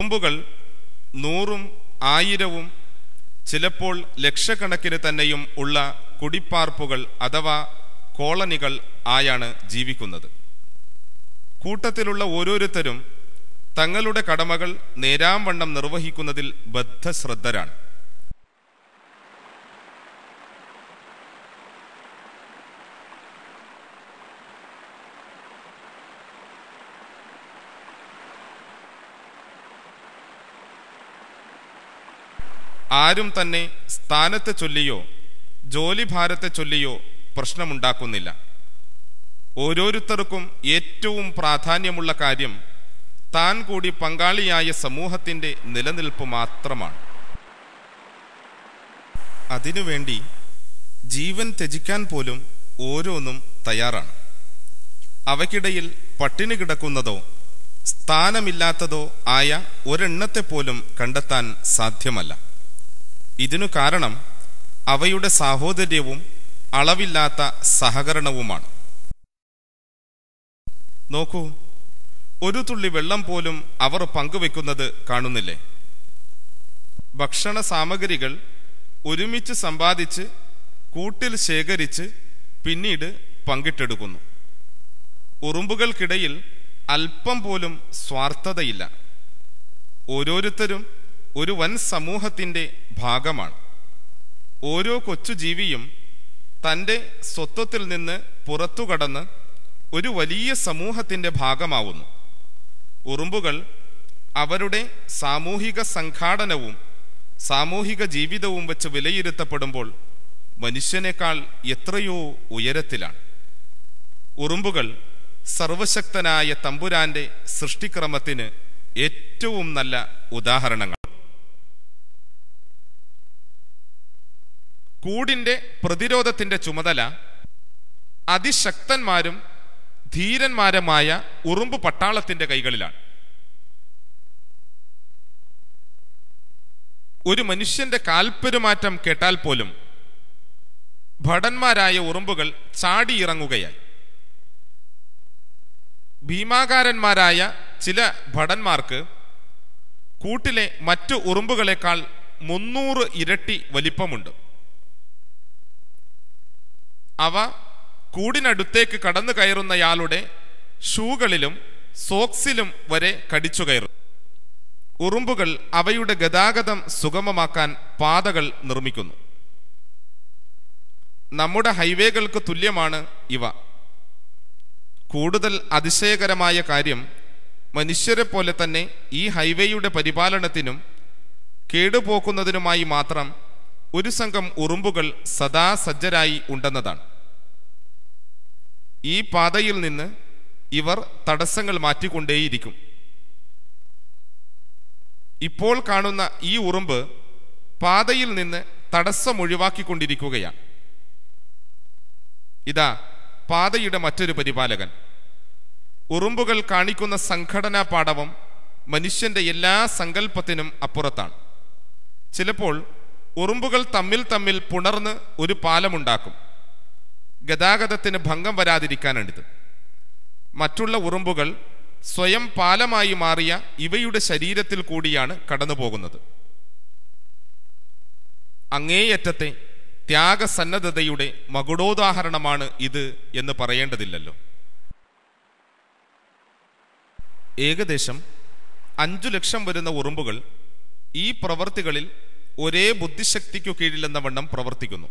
ഉറുമ്പുകൾ നൂറും ആയിരവും ചിലപ്പോൾ ലക്ഷക്കണക്കിന് തന്നെയും ഉള്ള കുടിപ്പാർപ്പുകൾ അഥവാ കോളനികൾ ആയാണ് ജീവിക്കുന്നത്. കൂട്ടത്തിലുള്ള ഓരോരുത്തരും തങ്ങളുടെ കടമകൾ നേരാംവണ്ണം നിർവഹിക്കുന്നതിൽ ബദ്ധശ്രദ്ധരാണ്. ആരും തന്നെ സ്ഥാനത്തെ ചൊല്ലിയോ ജോലിഭാരത്തെ ചൊല്ലിയോ പ്രശ്നമുണ്ടാക്കുന്നില്ല. ഓരോരുത്തർക്കും ഏറ്റവും പ്രാധാന്യമുള്ള കാര്യം താൻ കൂടി പങ്കാളിയായ സമൂഹത്തിന്റെ നിലനിൽപ്പ് മാത്രമാണ്. അതിനുവേണ്ടി ജീവൻ ത്യജിക്കാൻ പോലും ഓരോന്നും തയ്യാറാണ്. അവയ്ക്കിടയിൽ പട്ടിണി കിടക്കുന്നതോ സ്ഥാനമില്ലാത്തതോ ആയ ഒരെണ്ണത്തെ പോലും കണ്ടെത്താൻ സാധ്യമല്ല. ഇതിനു കാരണം അവയുടെ സാഹോദര്യവും അളവില്ലാത്ത സഹകരണവുമാണ്. നോക്കൂ ഒരു തുള്ളി വെള്ളം പോലും അവർ പങ്കുവെക്കുന്നത് കാണുന്നില്ലേ? ഭക്ഷണ സാമഗ്രികൾ ഒരുമിച്ച് സമ്പാദിച്ച് കൂട്ടിൽ ശേഖരിച്ച് പിന്നീട് പങ്കിട്ടെടുക്കുന്നു. ഉറുമ്പുകൾക്കിടയിൽ അല്പം പോലും സ്വാർത്ഥതയില്ല. ഓരോരുത്തരും ഒരു വൻ സമൂഹത്തിന്റെ ഭാഗമാണ്. ഓരോ കൊച്ചു ജീവിയും തന്റെ സ്വത്വത്തിൽ നിന്ന് പുറത്തു കടന്ന് ഒരു വലിയ സമൂഹത്തിന്റെ ഭാഗമാവുന്നു. ഉറുമ്പുകൾ അവരുടെ സാമൂഹിക സംഘാടനവും സാമൂഹിക ജീവിതവും വെച്ച് വിലയിരുത്തപ്പെടുമ്പോൾ മനുഷ്യനേക്കാൾ എത്രയോ ഉയരത്തിലാണ്. ഉറുമ്പുകൾ സർവശക്തനായ തമ്പുരാന്റെ സൃഷ്ടിക്രമത്തിന് ഏറ്റവും നല്ല ഉദാഹരണങ്ങൾ. കൂടിന്റെ പ്രതിരോധത്തിന്റെ ചുമതല അതിശക്തന്മാരും ധീരന്മാരുമായ ഉറുമ്പ് പട്ടാളത്തിന്റെ കൈകളിലാണ്. ഒരു മനുഷ്യന്റെ കാൽപ്പെരുമാറ്റം കേട്ടാൽ പോലും ഭടന്മാരായ ഉറുമ്പുകൾ ചാടിയിറങ്ങുകയായി. ഭീമാകാരന്മാരായ ചില ഭടന്മാർക്ക് കൂട്ടിലെ മറ്റു ഉറുമ്പുകളെക്കാൾ മുന്നൂറ് ഇരട്ടി വലിപ്പമുണ്ട്. അവ കൂടിനടുത്തേക്ക് കടന്നു കയറുന്നയാളുടെ ഷൂകളിലും സോക്സിലും വരെ കടിച്ചു കയറും. ഉറുമ്പുകൾ അവയുടെ ഗതാഗതം സുഗമമാക്കാൻ പാതകൾ നിർമ്മിക്കുന്നു. നമ്മുടെ ഹൈവേകൾക്ക് തുല്യമാണ് ഇവ. കൂടുതൽ അതിശയകരമായ കാര്യം മനുഷ്യരെ പോലെ തന്നെ ഈ ഹൈവേയുടെ പരിപാലനത്തിനും കേടുപോക്കുന്നതിനുമായി മാത്രം ഒരു സംഘം ഉറുമ്പുകൾ സദാ സജ്ജരായി ഉണ്ടെന്നതാണ്. ഈ പാതയിൽ നിന്ന് ഇവർ തടസ്സങ്ങൾ മാറ്റിക്കൊണ്ടേയിരിക്കും. ഇപ്പോൾ കാണുന്ന ഈ ഉറുമ്പ് പാതയിൽ നിന്ന് തടസ്സം ഒഴിവാക്കിക്കൊണ്ടിരിക്കുകയാണ്. ഇതാ പാതയുടെ മറ്റൊരു പരിപാലകൻ. ഉറുമ്പുകൾ കാണിക്കുന്ന സംഘടനാ പാടവം മനുഷ്യന്റെ എല്ലാ സങ്കല്പത്തിനും അപ്പുറത്താണ്. ചിലപ്പോൾ ഉറുമ്പുകൾ തമ്മിൽ തമ്മിൽ പുണർന്ന് ഒരു പാലമുണ്ടാക്കും. ഗതാഗതത്തിന് ഭംഗം വരാതിരിക്കാനാണിത്. മറ്റുള്ള ഉറുമ്പുകൾ സ്വയം പാലമായി മാറിയ ഇവയുടെ ശരീരത്തിൽ കൂടിയാണ് കടന്നു പോകുന്നത് അങ്ങേയറ്റത്തെ ത്യാഗസന്നദ്ധതയുടെ മകുടോദാഹരണമാണ് ഇത് എന്ന് പറയേണ്ടതില്ലല്ലോ. ഏകദേശം അഞ്ചു ലക്ഷം വരുന്ന ഉറുമ്പുകൾ ഈ പ്രവൃത്തികളിൽ ഒരേ ബുദ്ധിശക്തിക്കു കീഴിലെന്ന വണ്ണം പ്രവർത്തിക്കുന്നു.